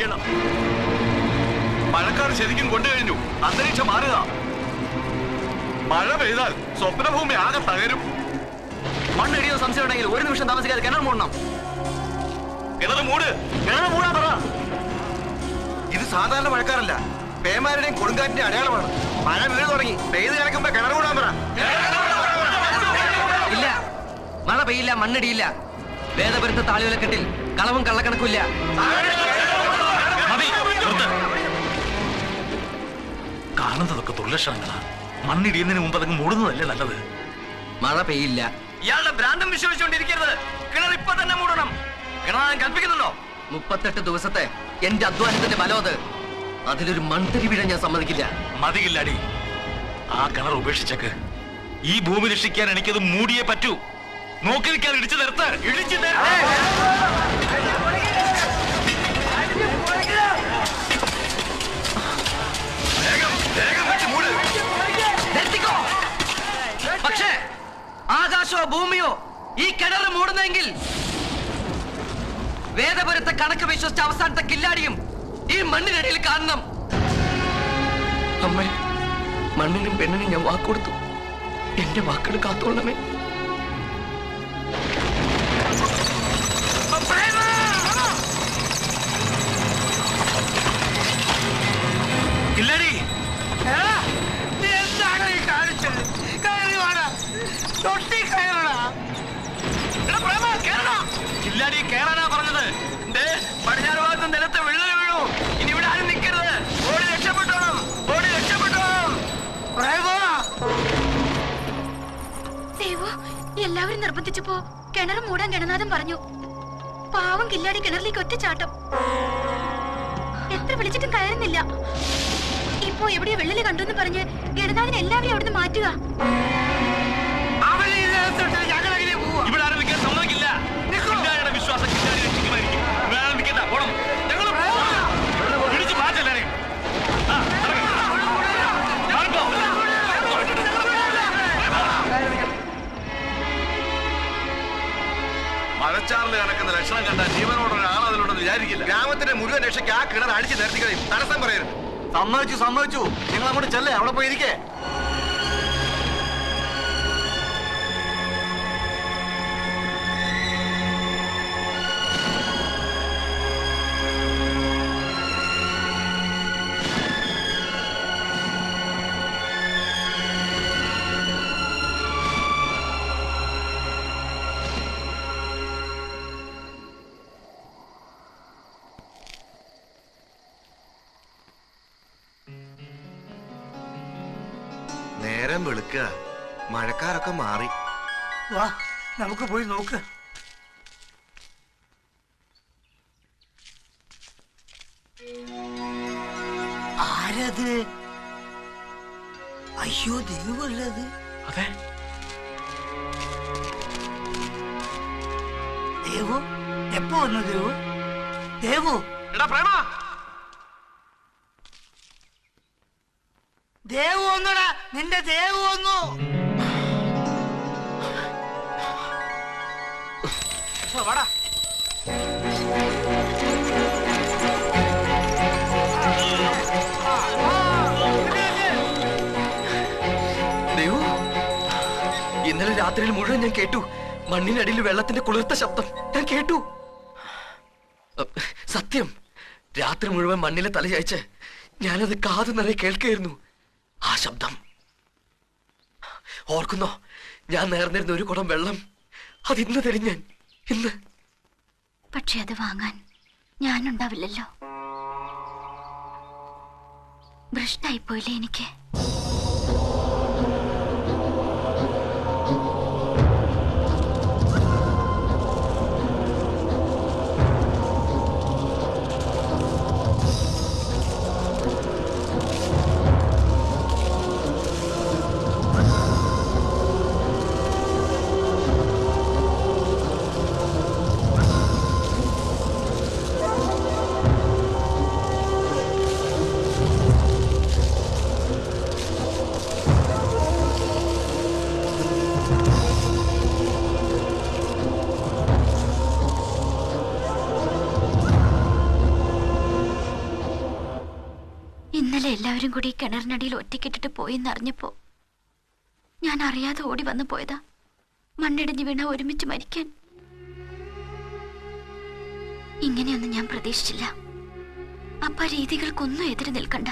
ചെയ്യണം മഴക്കാർ ശരിക്കും കൊണ്ടുകഴിഞ്ഞു അന്തരീക്ഷം മാറുക. മഴ പെയ്താൽ സ്വപ്നഭൂമി ആകെ തകരും. മണ്ണിടിയോ സംശയം ഉണ്ടെങ്കിൽ ഒരു നിമിഷം താമസിക്കാതെ കിണർ മൂടണം. കിണറ് മൂട്. കിണർ മൂടാ പറ. ഇത് സാധാരണ മഴക്കാരല്ല പേമാരുടെയും കൊടുങ്കാറ്റിന്റെ അടയാളമാണ്. മഴ വീട് തുടങ്ങി. പെയ്ത് കിടക്കുമ്പോ കിണർ മൂടാൻ പറ. ഇല്ല. മഴ പെയ്യില്ല മണ്ണിടിയില്ല. വേദപുരത്ത് താളിവിലക്കെട്ടിൽ കളവും കള്ളക്കണക്കില്ല നിർത്ത്. കാണുന്നതൊക്കെ ദുർലക്ഷണങ്ങളാ. മണ്ണിടിയുന്നതിന് മുമ്പ് അതങ്ങ് മൂടുന്നതല്ലേ നല്ലത്? മഴ പെയ്യില്ല. ഇയാളുടെ ഭ്രാന്തം വിശ്വസിച്ചുകൊണ്ടിരിക്കരുത്. കിണർ ഇപ്പൊ തന്നെ മൂടണം. കിണറാൻ കൽപ്പിക്കുന്നുണ്ടോ? മുപ്പത്തെട്ട് ദിവസത്തെ എന്റെ അധ്വാനത്തിന്റെ ബലം അത്. അതിലൊരു മൺതരി വീഴാൻ ഞാൻ സമ്മതിക്കില്ല. മതിയില്ലടി. ആ കിണർ ഉപേക്ഷിച്ചേക്ക്. ഈ ഭൂമി രക്ഷിക്കാൻ എനിക്കത് മൂടിയേ പറ്റൂ. നോക്കി നിൽക്കാൻ ഇടിച്ചു നിർത്ത്. ഇടിച്ചു നിർത്തിക്കോ മൂടുന്നെങ്കിൽ വേദപുരത്തെ കണക്ക് വിശ്വസിച്ച അവസാനത്തെ കില്ലാടിയും ഈ മണ്ണിനടിയിൽ കാണണം. അമ്മേ മണ്ണിനും പെണ്ണിനും ഞാൻ വാക്കൊടുത്തു എന്റെ വാക്കുകൾ നിർബന്ധിച്ചപ്പോ കിണർ മൂടാൻ ഗണനാഥൻ പറഞ്ഞു. പാവം കില്ലാടി കിണറിലേക്ക് ഒറ്റ ചാട്ടം എത്ര വിളിച്ചിട്ടും കയറുന്നില്ല. ഇപ്പോ എവിടെയോ വെള്ളിൽ കണ്ടെന്ന് പറഞ്ഞ് ഗണനാഥൻ എല്ലാവരെയും അവിടുന്ന് മാറ്റുക. മഴച്ചാറിൽ കിടക്കുന്ന ലക്ഷണം കണ്ട ജീവനോട് അതിലുണ്ടെന്ന് വിചാരിക്കില്ല. ഗ്രാമത്തിന്റെ മുഴുവൻ രക്ഷയ്ക്ക് ആ കിണർ അടിച്ച് കളയും. തടസ്സം പറയരുത്. സമ്മതിച്ചു സമ്മതിച്ചു. നിങ്ങൾ അങ്ങോട്ട് ചെല്ലേ അവിടെ പോയിരിക്കേ നേരം വെളുക്കുക. മഴക്കാരൊക്കെ മാറി. വാ നമുക്ക് പോയി നോക്ക്. ആരത്? അയ്യോ ദൈവമല്ലത്. അതെ. ദേവു എപ്പോ വന്നു ദേവു? ദേവു. എടാ പ്രേമ. ദേവു നിന്റെ ദേവു വന്നു വാടാ. ദേവു ഇന്നലെ രാത്രിയിൽ മുഴുവൻ ഞാൻ കേട്ടു. മണ്ണിനടിയിൽ വെള്ളത്തിന്റെ കുളിർത്ത ശബ്ദം. ഞാൻ കേട്ടു. സത്യം രാത്രി മുഴുവൻ മണ്ണിലെ തലചായച്ച് ഞാനത് കാതു നിറയെ കേൾക്കുകയായിരുന്നു ആ ശബ്ദം. ഓർക്കുന്നോ ഞാൻ നേർന്നിരുന്ന ഒരു കുടം വെള്ളം. അത് ഇന്ന് തരും ഞാൻ. ഇന്ന്. പക്ഷെ അത് വാങ്ങാൻ ഞാനുണ്ടാവില്ലല്ലോ. ഭ്രഷ്ടായിപ്പോയില്ലേ എനിക്ക്? ഇന്നലെ എല്ലാവരും കൂടി കിണറിനടിയിൽ ഒറ്റക്കിട്ടിട്ട് പോയെന്ന് അറിഞ്ഞപ്പോ ഞാൻ അറിയാതെ ഓടി വന്നു പോയതാ. മണ്ണിടിഞ്ഞ് വീണ ഒരുമിച്ച് മരിക്കാൻ. ഇങ്ങനെയൊന്നും ഞാൻ പ്രതീക്ഷിച്ചില്ല. അപ്പ രീതികൾക്കൊന്നും എതിര് നിൽക്കണ്ട.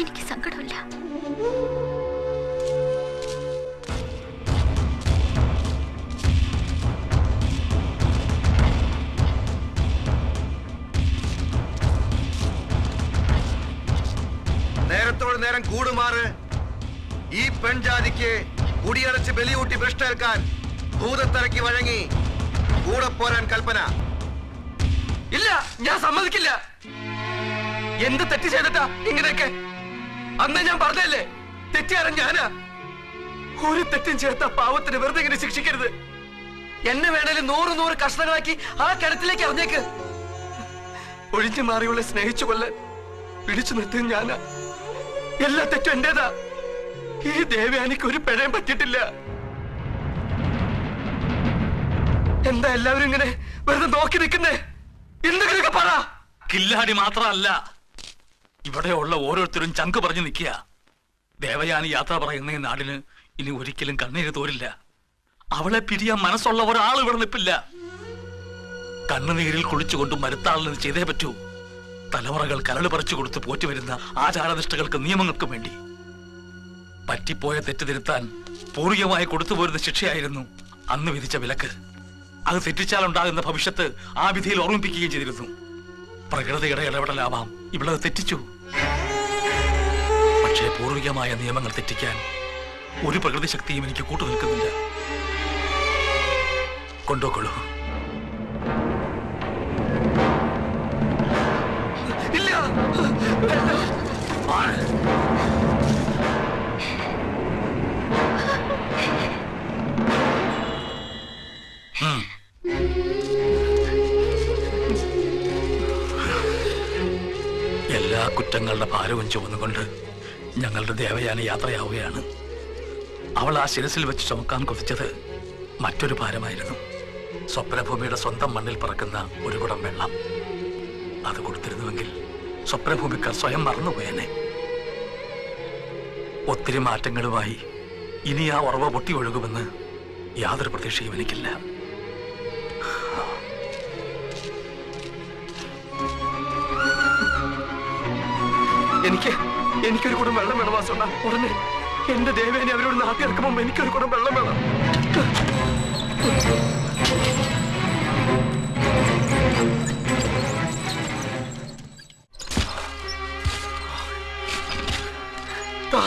എനിക്ക് സങ്കടമില്ല. നേരം കൂടുമാറ്. ഈ പെൺജാതിക്ക് കുടിയടച്ച് ബലിയൂട്ടി ഭ്രഷ്ടേൽക്കാൻ ഭൂതത്തിറക്കി വഴങ്ങി കൂടെ പോരാൻ കൽപ്പന. ഇല്ല ഞാൻ സമ്മതിക്കില്ല. എന്ത് തെറ്റ് ചെയ്തിട്ടാ ഇങ്ങനെയൊക്കെ? അന്ന് ഞാൻ പറഞ്ഞല്ലേ തെറ്റിയാരം ഞാനാ. ഒരു തെറ്റും ചേർത്ത പാവത്തിന് വെറുതെ ഇങ്ങനെ ശിക്ഷിക്കരുത്. എന്നെ വേണേലും നൂറ് നൂറ് കഷ്ണങ്ങളാക്കി ആ കിണറ്റിലേക്ക് അറിഞ്ഞേക്ക് ഒഴിഞ്ഞു മാറിയുള്ള സ്നേഹിച്ചു കൊല്ലാൻ പിടിച്ചു നിർത്തിയത് ഞാനാ. എല്ലാ തെറ്റും എന്റേതാ. ഈ ദേവയാനിക്ക് ഒരു പിഴയും പറ്റിയിട്ടില്ല. എന്താ എല്ലാവരും ഇങ്ങനെ വെറുതെ നോക്കി നിൽക്കുന്നേ? എന്തെങ്കിലുമൊക്കെ പറ. കില്ലാടി മാത്രമല്ല ഇവിടെയുള്ള ഓരോരുത്തരും ചങ്ക് പറഞ്ഞു നിൽക്കുക. ദേവയാനി യാത്ര പറയുന്ന ഈ നാടിന് ഇനി ഒരിക്കലും കണ്ണീര് തോരില്ല. അവളെ പിരിയാൻ മനസ്സുള്ള ഒരാൾ ഇവിടെ നിൽപ്പില്ല കണ്ണുനീരിൽ കുളിച്ചുകൊണ്ട് മരുത്താളിന് ചെയ്തേ പറ്റൂ. തലമുറകൾ കരൾ പറിച്ചു കൊടുത്ത് പോറ്റുവരുന്ന ആചാരനിഷ്ഠകൾക്ക് നിയമങ്ങൾക്കും വേണ്ടി. പറ്റിപ്പോയ തെറ്റ് തിരുത്താൻ പൂർവികമായി കൊടുത്തുപോരുന്ന ശിക്ഷയായിരുന്നു അന്ന് വിധിച്ച വിലക്ക്. അത് തെറ്റിച്ചാൽ ഉണ്ടാകുന്ന ഭവിഷ്യത്ത് ആ വിധിയിൽ ഓർമ്മിപ്പിക്കുകയും ചെയ്തിരുന്നു. പ്രകൃതിയുടെ ഇടപെടലാവാം. ഇവിടെ തെറ്റിച്ചു. പക്ഷേ പൂർവികമായ നിയമങ്ങൾ തെറ്റിക്കാൻ ഒരു പ്രകൃതി ശക്തിയും എനിക്ക് കൂട്ടു നിൽക്കുന്നില്ല എല്ലാ കുറ്റങ്ങളുടെ ഭാരവും ചുമന്നുകൊണ്ട് ഞങ്ങളുടെ ദേവയാന യാത്രയാവുകയാണ്. അവൾ ആ ശിരസിൽ വെച്ച് ചുമക്കാൻ കൊതിച്ചത് മറ്റൊരു ഭാരമായിരുന്നു. സ്വപ്നഭൂമിയുടെ സ്വന്തം മണ്ണിൽ പറക്കുന്ന ഒരു കുടം വെള്ളം. അത് കൊടുത്തിരുന്നുവെങ്കിൽ സ്വപ്നഭൂമിക്കാർ സ്വയം മറന്നുപോയനെ. ഒത്തിരി മാറ്റങ്ങളുമായി ഇനി ആ ഉറവ പൊട്ടി ഒഴുകുമെന്ന് യാതൊരു പ്രതീക്ഷയും എനിക്കില്ല. എനിക്ക് എനിക്കൊരു കുടം വെള്ളം വേണം വാസുണ്ണ. ഉടനെ എന്റെ ദേവേനെ അവരോട് നാട്ടിറക്കുമ്പോൾ എനിക്കൊരു കുടം വെള്ളം വേണം. താ,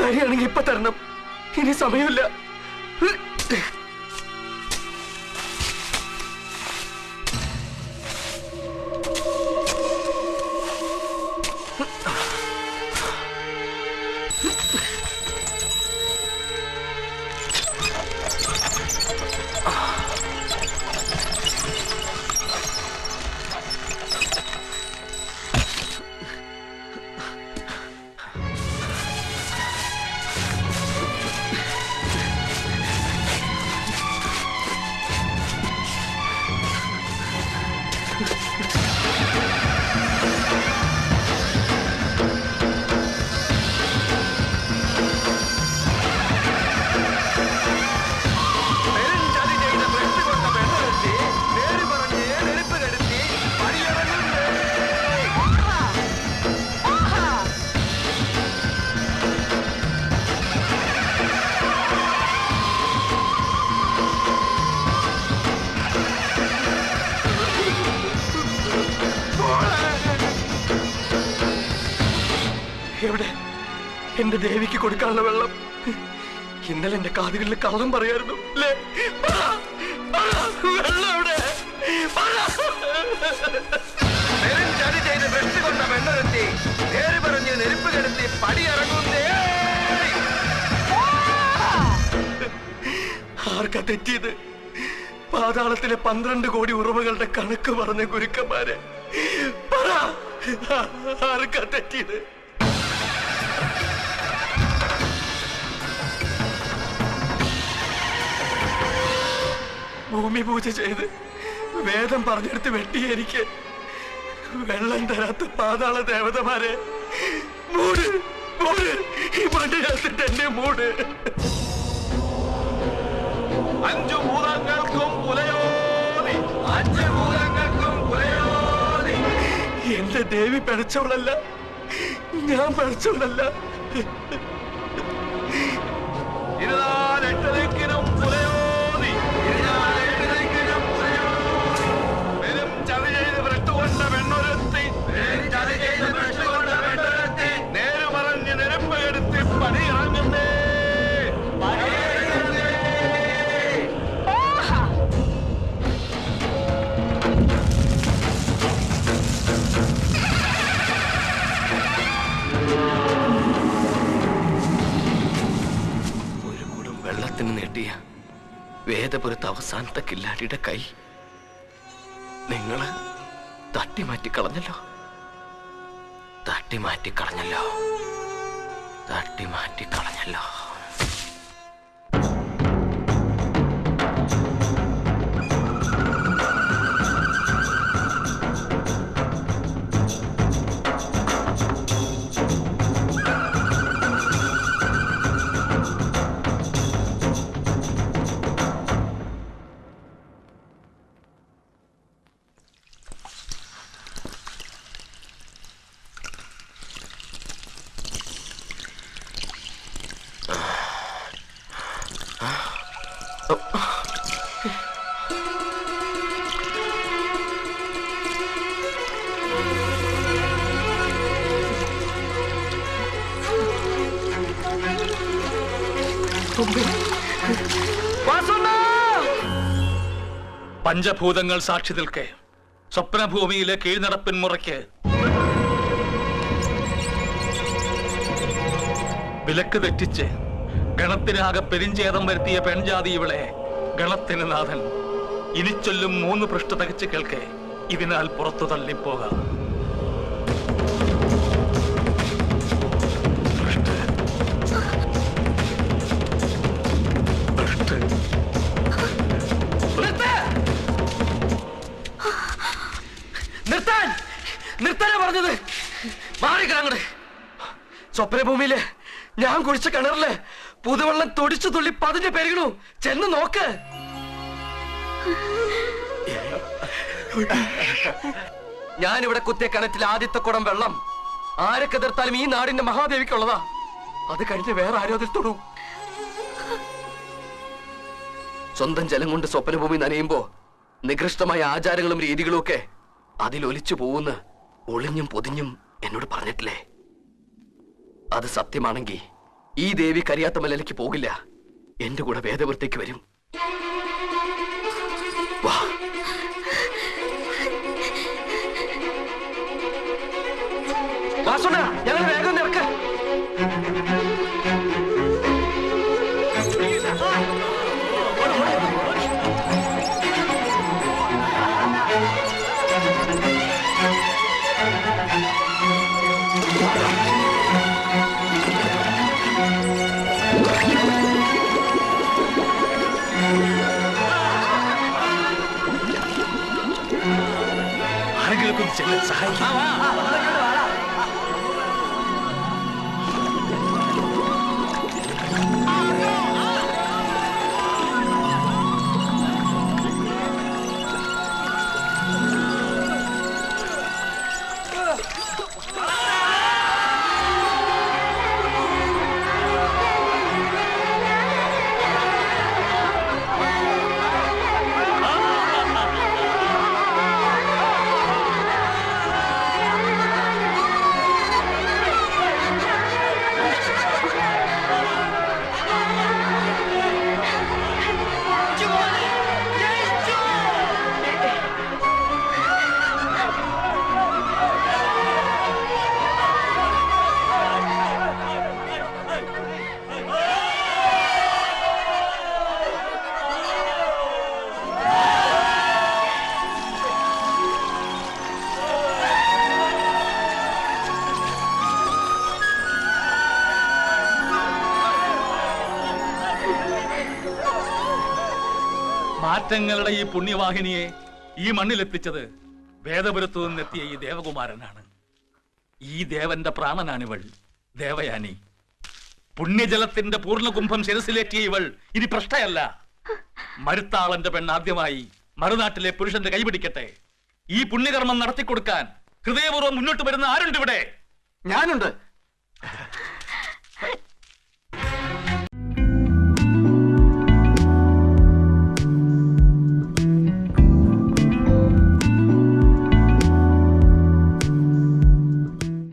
തരികയാണെങ്കി ഇപ്പൊ തരണം. ഇനി സമയമില്ല. എന്റെ ദേവിക്ക് കൊടുക്കാനുള്ള വെള്ളം. ഇന്നലെ എന്റെ കാതുകളിൽ കള്ളം പറയായിരുന്നു. അല്ലേ വെള്ളം ചെയ്ത കൊണ്ട പറഞ്ഞ് നെരുപ്പ് കെടുത്തി. ആർക്കാ തെറ്റിയത്? പാതാളത്തിലെ പന്ത്രണ്ട് കോടി ഉറവകളുടെ കണക്ക് പറഞ്ഞ ഗുരുക്കന്മാരെ. പറ ആർക്കാ തെറ്റിയത്? ഭൂമി പൂജ ചെയ്ത് വേദം പറഞ്ഞെടുത്ത് വെട്ടി എനിക്ക് വെള്ളം തരാത്ത പാതാള ദേവതമാരെ മൂട് മൂട്. ഈ മണ്ണിനകത്തിട്ട് എന്നെ മൂട്. അഞ്ചു ഭൂതങ്ങൾക്കും പുലയോതി അഞ്ചു ഭൂതങ്ങൾക്കും പുലയോതി എന്റെ ദേവി പിഴച്ചവളല്ല ഞാൻ പിഴച്ചവളല്ല ഇരുന്നാലെട്ടരയ്ക്കിനും പുലയോതി അവസാനത്തെ കില്ലാടിയുടെ കൈ. നിങ്ങൾ തട്ടിമാറ്റി കളഞ്ഞല്ലോ. തട്ടി മാറ്റി കളഞ്ഞല്ലോ. തട്ടി മാറ്റി കളഞ്ഞല്ലോ. പഞ്ചഭൂതങ്ങൾ സാക്ഷി നിൽക്കെ. സ്വപ്നഭൂമിയിലെ കീഴ്നടപ്പിൻ മുറയ്ക്ക്. വിലക്ക് തെറ്റിച്ച് ഗണത്തിനാകെ പെരിഞ്ചേതം വരുത്തിയ പെൺജാതി ഇവളെ ഗണത്തിന് നാഥൻ. ഇനി ചൊല്ലും മൂന്ന് പൃഷ്ഠ തകച്ച് കേൾക്കെ ഇതിനാൽ പുറത്തു തള്ളിപ്പോകാം. നിർത്താൻ! നിർത്താനാ പറഞ്ഞത്? ഞാൻ കുഴിച്ച കിണറിൽ പുതുവെള്ളം തൊടിച്ചു തുള്ളി പതിഞ്ഞു പെരുകണു. ചെന്ന് നോക്ക്. ഞാനിവിടെ കുത്തിയ കിണറ്റിൽ ആദ്യത്തെ കുടം വെള്ളം. ആരൊക്കെ എതിർത്താലും ഈ നാടിന്റെ മഹാദേവിക്കുള്ളതാ. അത് കഴിഞ്ഞ് വേറെ ആരോ തൊടൂ. സ്വന്തം ജലം കൊണ്ട് സ്വപ്നഭൂമി നനയുമ്പോ നികൃഷ്ടമായ ആചാരങ്ങളും രീതികളും ഒക്കെ അതിലൊലിച്ചു പോകുന്ന ഒളിഞ്ഞും പൊതിഞ്ഞും എന്നോട് പറഞ്ഞിട്ടില്ലേ? അത് സത്യമാണെങ്കിൽ ഈ ദേവി കരിയാത്ത മലയിലേക്ക് പോകില്ല. എന്റെ കൂടെ വേദവൃത്തേക്ക് വരും. വാ. ഞങ്ങൾ 人家啊 മാറ്റങ്ങളുടെ ഈ പുണ്യവാഹിനിയെ ഈ മണ്ണിലെത്തിച്ചത് വേദപുരത്തു നിന്നെത്തിയ ഈ ദേവകുമാരനാണ്. ഈ ദേവന്റെ പ്രാണനാണിവൾ ദേവയാനി. പുണ്യജലത്തിന്റെ പൂർണകുംഭം ശിരസിലേറ്റിയ ഇവൾ ഇനി പ്രശ്നയല്ല. മരുത്താളന്റെ പെണ്ണ് ആദ്യമായി മറുനാട്ടിലെ പുരുഷന്റെ കൈപിടിക്കട്ടെ ഈ പുണ്യകർമ്മം നടത്തിക്കൊടുക്കാൻ ഹൃദയപൂർവം മുന്നോട്ട് വരുന്ന ആരുണ്ട് ഇവിടെ ഞാനുണ്ട്.